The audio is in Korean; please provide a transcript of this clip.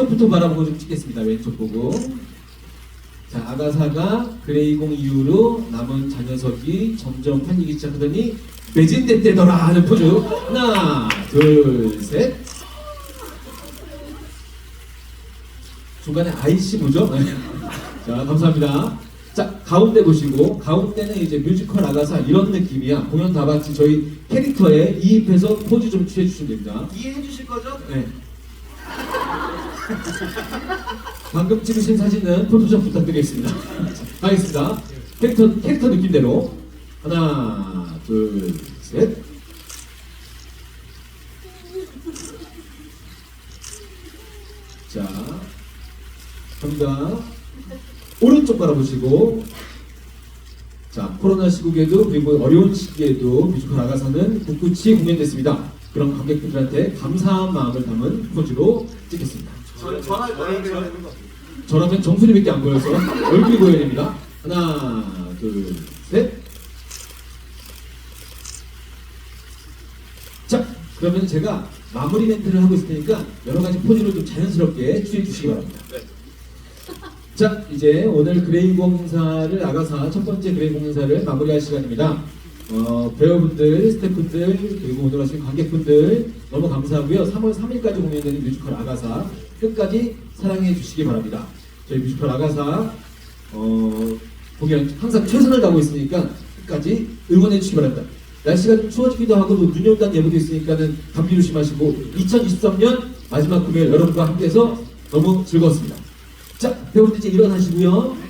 왼쪽부터 바라보고 좀 찍겠습니다. 왼쪽 보고. 자, 아가사가 그레이공 이후로 남은 자녀석이 점점 팔리기 시작하더니 매진됐대더라 하는 포즈. 하나, 둘, 셋. 중간에 아이씨 뭐죠? 자, 감사합니다. 자, 가운데 보시고, 가운데는 이제 뮤지컬 아가사 이런 느낌이야. 공연 다 같이 저희 캐릭터에 이입해서 포즈 좀 취해 주시면 됩니다. 이해해 주실 거죠? 네. 방금 찍으신 사진은 포토샵 부탁드리겠습니다. 자, 가겠습니다. 캐릭터, 캐릭터 느낌대로. 하나, 둘, 셋. 자, 갑니다. 오른쪽 바라보시고. 자, 코로나 시국에도 그리고 어려운 시기에도 뮤지컬 아가사는 꿋꿋이 공연됐습니다. 그런 관객분들한테 감사한 마음을 담은 포즈로 찍겠습니다. 전화 저라면 정수리밖에 안 보여서 얼굴이 보여야 됩니다. 하나, 둘, 셋. 자, 그러면 제가 마무리 멘트를 하고 있을 테니까 여러 가지 포즈로 좀 자연스럽게 취해 주시기 바랍니다. 자, 이제 오늘 그레이공 행사를 아가사 첫 번째 그레이공 행사를 마무리할 시간입니다. 어, 배우분들, 스태프분들, 그리고 오늘 오신 관객분들 너무 감사하고요. 3월 3일까지 공연되는 뮤지컬 아가사 끝까지 사랑해 주시기 바랍니다. 저희 뮤지컬 아가사 어, 공연 항상 최선을 다하고 있으니까 끝까지 응원해 주시기 바랍니다. 날씨가 좀 추워지기도 하고 또 눈이 온다는 예보도 있으니까는 감기 조심하시고 2023년 마지막 금요일 여러분과 함께해서 너무 즐거웠습니다. 자, 배우들 이제 일어나시고요.